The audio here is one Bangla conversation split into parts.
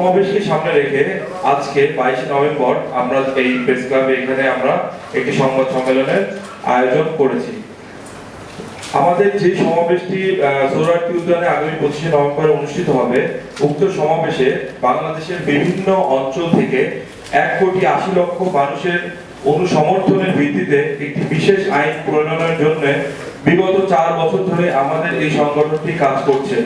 সমাবেশকে সামনে রেখে আজকে বাইশে নভেম্বর আমরা এই প্রেস ক্লাবে এখানে আমরা একটি সংবাদ সম্মেলনের আয়োজন করেছি। আমাদের যে সমাবেশটি উদ্যানে আগামী পঁচিশে অনুষ্ঠিত হবে, উক্ত সমাবেশে বাংলাদেশের বিভিন্ন অঞ্চল থেকে এক কোটি আশি লক্ষ মানুষের অনুসমর্থনের ভিত্তিতে একটি বিশেষ আইন প্রণয়নের জন্য বিগত চার বছর ধরে আমাদের এই সংগঠনটি কাজ করছে।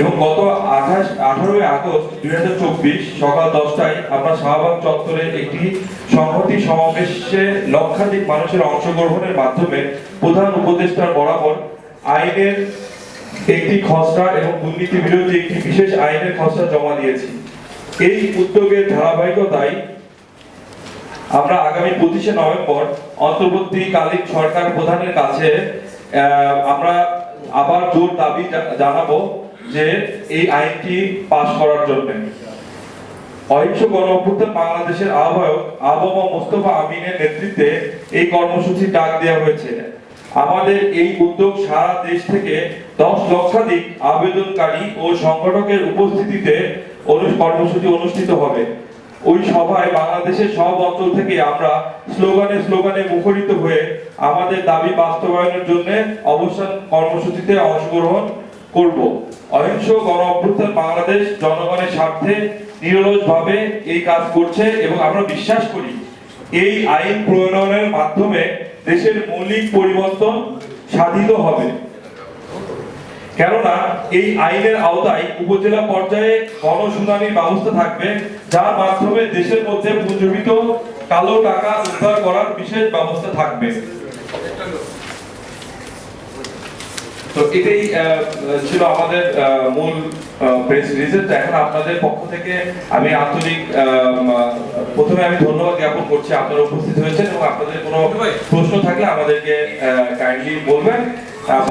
এবং গত আঠাশ, আঠারোই আগস্ট দুই হাজার চব্বিশ সকাল দশটায় আমরা শাহবাগ চত্বরে একটি সংহতি সমাবেশে লক্ষাধিক মানুষের অংশগ্রহণের মাধ্যমে প্রধান উপদেষ্টার বরাবর আইনের একটি খসড়া এবং দুর্নীতি বিরোধী একটি বিশেষ আইনের খসড়া জমা দিয়েছি। এই উদ্যোগের ধারাবাহিকতায় আমরা আগামী পঁচিশে নভেম্বর অন্তর্বর্তীকালীন সরকার প্রধানের কাছে আমরা আবার জোর দাবি জানাব যে এই আইনটি পাশ করার জন্য। অহিংস গণ বাংলাদেশের আহ্বায়ক আবহাওয়া মোস্তফা আমিনের নেতৃত্বে এই কর্মসূচি ডাক দেওয়া হয়েছে। আমাদের এই উদ্যোগ সারা দেশ থেকে দশ লক্ষাধিক আবেদনকারী ও সংগঠকের উপস্থিতিতে কর্মসূচি অনুষ্ঠিত হবে। ওই সভায় বাংলাদেশের সব অঞ্চল থেকে আমরা স্লোগানে স্লোগানে মুখরিত হয়ে আমাদের দাবি বাস্তবায়নের জন্য অবস্থান কর্মসূচিতে অংশগ্রহণ করব। অহিংস গণ অভ্যুত্থান বাংলাদেশ জনগণের স্বার্থে নিরলসভাবে এই কাজ করছে এবং আমরা বিশ্বাস করি এই আইন প্রণয়নের মাধ্যমে দেশের মৌলিক পরিবর্তন সাধিত হবে। কেননা এই আইনের আওতায় উপজেলা পর্যায়ে গণশুনানির ব্যবস্থা থাকবে যার মাধ্যমে দেশের মধ্যে পুঞ্জীবিত কালো টাকা উদ্ধার করার বিশেষ ব্যবস্থা থাকবে। তো এটাই ছিল আমাদের মূল প্রেস রিলিজের এখন আপনাদের পক্ষ থেকে আমি আন্তরিক প্রথমে আমি ধন্যবাদ জ্ঞাপন করছি আপনারা উপস্থিত হয়েছেন এবং আপনাদের কোনো প্রশ্ন থাকলে আমাদেরকে কাইন্ডলি বলবেন।